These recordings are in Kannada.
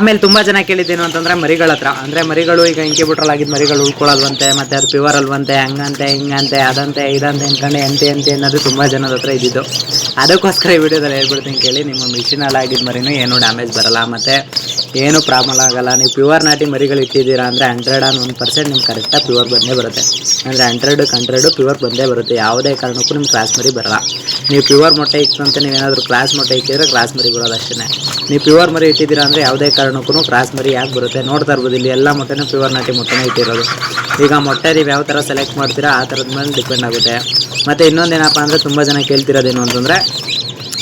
ಆಮೇಲೆ ತುಂಬಾ ಜನ ಕೇಳಿದ್ದೇನು ಅಂತಂದ್ರೆ ಮರಿಗಳ ಹತ್ರ. ಅಂದ್ರೆ ಮರಿಗಳು ಈಗ ಇಂಕ್ಯುಬೇಟರ್ ಆಗಿದ್ದ ಮರಿಗಳು ಉಳ್ಕೊಳ್ಳಲ್ವಂತೆ ಮತ್ತೆ ಅದು ಪ್ಯೂರ್ ಅಲ್ವಂತೆ, ಹಂಗಂತೆ, ಹಿಂಗಂತೆ, ಅದಂತೆ, ಇದಂತೆ ಅನ್ಕೊಂಡು, ಎಂತೆ ಎಂತೆ ಅನ್ನೋದು ತುಂಬಾ ಜನದ ಹತ್ರ ಇದ್ದಿದ್ದು. ಅದಕ್ಕೋಸ್ಕರ ಈ ವಿಡಿಯೋದಲ್ಲಿ ಹೇಳ್ಬಿಡ್ತೀನಿ ಕೇಳಿ, ನಿಮ್ಮ ಮಿಷಿನಲ್ಲಿ ಆಗಿದ್ದ ಮರಿನೂ ಏನು ಡ್ಯಾಮೇಜ್ ಬರಲ್ಲ, ಮತ್ತೆ ಏನು ಪ್ರಾಬ್ಲಮ್ ಆಗಲ್ಲ. ನೀವು ಪ್ಯೂರ್ ನಾಟಿ ಮರಿಗಳು ಇಟ್ಟಿದ್ದೀರಾ ಅಂದರೆ ಹಂಡ್ರೆಡ್ ಆನ್ ಒನ್ ಪರ್ಸೆಂಟ್ ನಿಮ್ಗೆ ಕರೆಕ್ಟಾಗಿ ಪ್ಯೂರ್ ಬಂದೇ ಬರುತ್ತೆ. ಅಂದರೆ ಹಂಡ್ರೆಡ್ ಹಂಡ್ರೆಡು ಪ್ಯೂರ್ ಬಂದೇ ಬರುತ್ತೆ. ಯಾವುದೇ ಕಾರಣಕ್ಕೂ ನಿಮ್ಗೆ ಕ್ರಾಸ್ ಮರಿ ಬರಲ್ಲ. ನೀವು ಪ್ಯೂರ್ ಮೊಟ್ಟೆ ಇಕ್ಕಂತ ನೀವೇನಾದರೂ ಕ್ರಾಸ್ ಮೊಟ್ಟೆ ಇಟ್ಟಿದ್ರೆ ಕ್ರಾಸ್ ಮರಿ ಬರೋದು ಅಷ್ಟೇ ನೀವು ಪ್ಯೂರ್ ಮರಿ ಇಟ್ಟಿದ್ದೀರಾ ಅಂದರೆ ಯಾವುದೇ ಕಾರಣಕ್ಕೂ ಕ್ರಾಸ್ ಮರಿ ಯಾಕೆ ಬರುತ್ತೆ? ನೋಡ್ತಾ ಇರ್ಬೋದು. ಇಲ್ಲಿ ಎಲ್ಲ ಮೊಟ್ಟೆನೂ ಪ್ಯೂರ್ ನಾಟಿ ಮೊಟ್ಟೆನೇ ಇಟ್ಟಿರೋದು. ಈಗ ಮೊಟ್ಟೆ ನೀವು ಯಾವ ಥರ ಸೆಲೆಕ್ಟ್ ಮಾಡ್ತೀರಾ, ಆ ಥರದ ಮೇಲೆ ಡಿಪೆಂಡ್ ಆಗುತ್ತೆ. ಮತ್ತು ಇನ್ನೊಂದೇನಪ್ಪ ಅಂದರೆ ತುಂಬ ಜನ ಕೇಳ್ತಿರೋದೇನು ಅಂತಂದರೆ,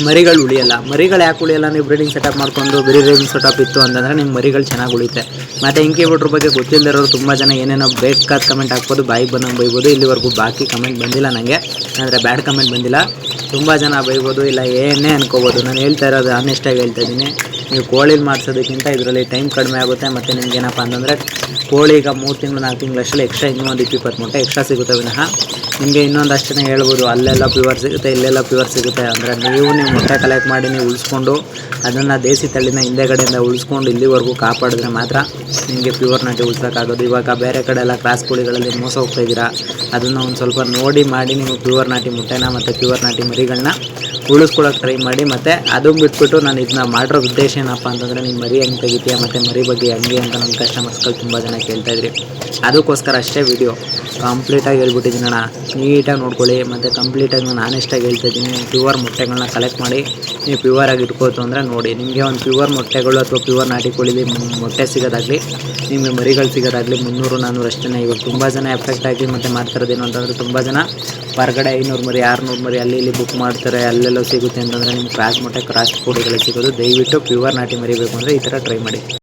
ಮರಿಗಳು ಉಳಿಯಲ್ಲ. ಮರಿಗಳು ಯಾಕೆ ಉಳಿಯಲ್ಲ? ನೀವು ಬ್ರೀಡಿಂಗ್ ಸೆಟಪ್ ಮಾಡ್ಕೊಂಡು ಬ್ರೀಡಿಂಗ್ ಸೆಟಪ್ ಇತ್ತು ಅಂತಂದರೆ ನಿಮ್ಮ ಮರಿಗಳು ಚೆನ್ನಾಗಿ ಉಳಿಯುತ್ತೆ. ಮತ್ತು ಇಂಕ್ಯುಬೇಟ್ರ್ ಬಗ್ಗೆ ಗೊತ್ತಿಲ್ಲದಿರೋರು ತುಂಬ ಜನ ಏನೇನೋ ಬೇಕಾದ ಕಮೆಂಟ್ ಹಾಕ್ಬೋದು, ಬಾಯಿಗೆ ಬಂದಂಗೆ ಬೈಬೋದು. ಇಲ್ಲಿವರೆಗೂ ಬಾಕಿ ಕಮೆಂಟ್ ಬಂದಿಲ್ಲ ನನಗೆ ಅಂದರೆ ಬ್ಯಾಡ್ ಕಮೆಂಟ್ ಬಂದಿಲ್ಲ. ತುಂಬ ಜನ ಬೈಬೋದು, ಇಲ್ಲ ಏನೇ ಅನ್ಕೋಬೋದು. ನಾನು ಹೇಳ್ತಾ ಇರೋದು ಆನೆಸ್ಟಾಗಿ ಹೇಳ್ತಾ ಇದ್ದೀನಿ. ನೀವು ಕೋಳಿಲಿ ಮಾಡಿಸೋದಕ್ಕಿಂತ ಇದರಲ್ಲಿ ಟೈಮ್ ಕಡಿಮೆ ಆಗುತ್ತೆ, ಮತ್ತು ಏನಪ್ಪ ಅಂತಂದರೆ ಕೋಳಿ ಈಗ ಮೂರು ತಿಂಗಳು, ನಾಲ್ಕು ತಿಂಗಳು ಅಷ್ಟೇ ಎಕ್ಸ್ಟ್ರಾ ಇನ್ನೂ ಒಂದು ಇಪ್ಪತ್ತು ಮೊಟ್ಟೆ ಎಕ್ಸ್ಟ್ರಾ ಸಿಗುತ್ತೆ ವಿನಃ. ನಿಮಗೆ ಇನ್ನೊಂದು ಜನ ಹೇಳ್ಬೋದು, ಅಲ್ಲೆಲ್ಲ ಪ್ಯೂರ್ ಸಿಗುತ್ತೆ, ಇಲ್ಲೆಲ್ಲ ಪ್ಯೂರ್ ಸಿಗುತ್ತೆ. ಅಂದರೆ ನೀವು ನೀವು ಮೊಟ್ಟೆ ಕಲೆಕ್ಟ್ ಮಾಡಿ ನೀವು ಉಳಿಸ್ಕೊಂಡು ಅದನ್ನು ದೇಸಿ ತಳಿನ ಹಿಂದೆಗಡೆಯಿಂದ ಉಳಿಸ್ಕೊಂಡು ಇಲ್ಲಿವರೆಗೂ ಕಾಪಾಡಿದ್ರೆ ಮಾತ್ರ ನಿಮಗೆ ಪ್ಯೂರ್ ನಾಟಿ ಉಳಿಸೋಕ್ಕಾಗೋದು. ಇವಾಗ ಬೇರೆ ಕಡೆ ಎಲ್ಲ ಕ್ರಾಸ್ ಕೋಳಿಗಳಲ್ಲಿ ಮೋಸ ಹೋಗ್ತಾ ಇದ್ದೀರಾ, ಅದನ್ನು ಒಂದು ಸ್ವಲ್ಪ ನೋಡಿ ಮಾಡಿ ನೀವು ಪ್ಯೂರ್ ನಾಟಿ ಮೊಟ್ಟೆನ ಮತ್ತು ಪ್ಯೂರ್ ನಾಟಿ ಮರಿಗಳನ್ನ ಉಳಿಸ್ಕೊಳ್ಳೋಕೆ ಟ್ರೈ ಮಾಡಿ. ಮತ್ತು ಅದು ಬಿಟ್ಬಿಟ್ಟು ನಾನು ಇದನ್ನ ಮಾಡಿರೋ ಉದ್ದೇಶ ಏನಪ್ಪ ಅಂತಂದರೆ ನಿಮ್ಮ ಮರಿ ಹೆಂಗೆ ತೆಗಿತೀಯ, ಮತ್ತು ಮರಿ ಬಗ್ಗೆ ಹೆಂಗೆ ಅಂತ ನಮ್ಮ ಕಸ್ಟಮರ್ಸ್ಗಳು ತುಂಬ ಜನ ಕೇಳ್ತಾ ಇದ್ರಿ. ಅದಕ್ಕೋಸ್ಕರ ಅಷ್ಟೇ ವಿಡಿಯೋ ಕಂಪ್ಲೀಟಾಗಿ ಹೇಳ್ಬಿಟ್ಟಿದ್ದೀನಿ ಅಣ್ಣ. ನೀಟಾಗಿ ನೋಡ್ಕೊಳ್ಳಿ, ಮತ್ತು ಕಂಪ್ಲೀಟಾಗಿ ನಾನು ಆನೆಸ್ಟಾಗಿ ಹೇಳ್ತಾ ಇದ್ದೀನಿ. ಪ್ಯೂರ್ ಮೊಟ್ಟೆಗಳನ್ನ ಕಲೆಕ್ಟ್ ಮಾಡಿ, ನೀವು ಪ್ಯೂರ್ ಆಗಿ ಇಟ್ಕೋತು ಅಂದರೆ ನೋಡಿ. ನಿಮಗೆ ಒಂದು ಪ್ಯೂರ್ ಮೊಟ್ಟೆಗಳು ಅಥವಾ ಪ್ಯೂರ್ ನಾಟಿ ಕೋಳಿಲಿ ಮೊಟ್ಟೆ ಸಿಗೋದಾಗಲಿ ನಿಮಗೆ ಮರಿಗಳು ಸಿಗೋದಾಗಲಿ ಮುನ್ನೂರು ನಾನ್ನೂರು ಅಷ್ಟೇ ಇವಾಗ ತುಂಬ ಜನ ಎಫೆಕ್ಟ್ ಆಗಿ ಮತ್ತು ಮಾಡ್ತಿರೋದೇನು ಅಂತಂದರೆ ತುಂಬ ಜನ ಹೊರಗಡೆ ಐನೂರು ಮರಿ, ಆರುನೂರು ಮರಿ ಅಲ್ಲಿ ಇಲ್ಲಿ ಬುಕ್ ಮಾಡ್ತಾರೆ, ಅಲ್ಲೆಲ್ಲೋ ಸಿಗುತ್ತೆ ಅಂತಂದರೆ ನಿಮ್ಗೆ ಕ್ರಾಸ್ ಮೊಟ್ಟೆ ಕ್ರಾಸ್ ಕೋಳಿಗಳೇ ಸಿಗೋದು. ದಯವಿಟ್ಟು ಪ್ಯೂರ್ ನಾಟಿ ಮರಿಬೇಕು ಅಂದರೆ ಈ ಥರ ಟ್ರೈ ಮಾಡಿ.